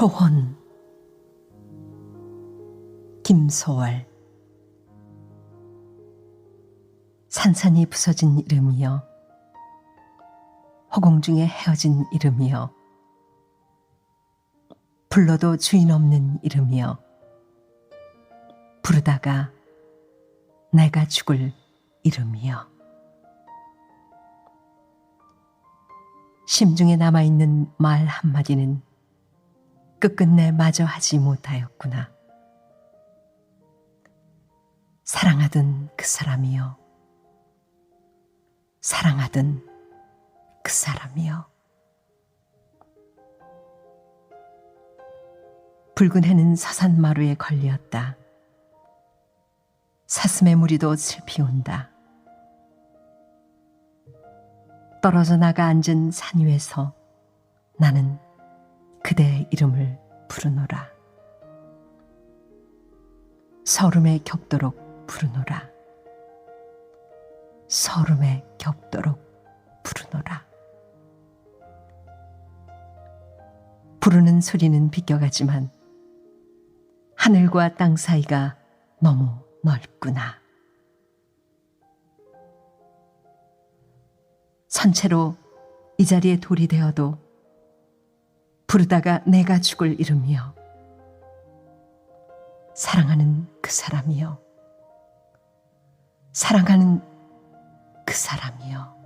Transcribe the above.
초혼. 김소월. 산산이 부서진 이름이여. 허공 중에 헤어진 이름이여. 불러도 주인 없는 이름이여. 부르다가 내가 죽을 이름이여. 심중에 남아있는 말 한마디는 끝끝내 마저 하지 못하였구나. 사랑하던 그 사람이여. 사랑하던 그 사람이여. 붉은 해는 서산마루에 걸렸다. 사슴의 무리도 슬피 온다. 떨어져 나가 앉은 산 위에서 나는 이름을 부르노라. 서름에 겹도록 부르노라. 서름에 겹도록 부르노라. 부르는 소리는 비껴가지만 하늘과 땅 사이가 너무 넓구나. 선체로 이 자리에 돌이 되어도 부르다가 내가 죽을 이름이여. 사랑하는 그 사람이여. 사랑하는 그 사람이여.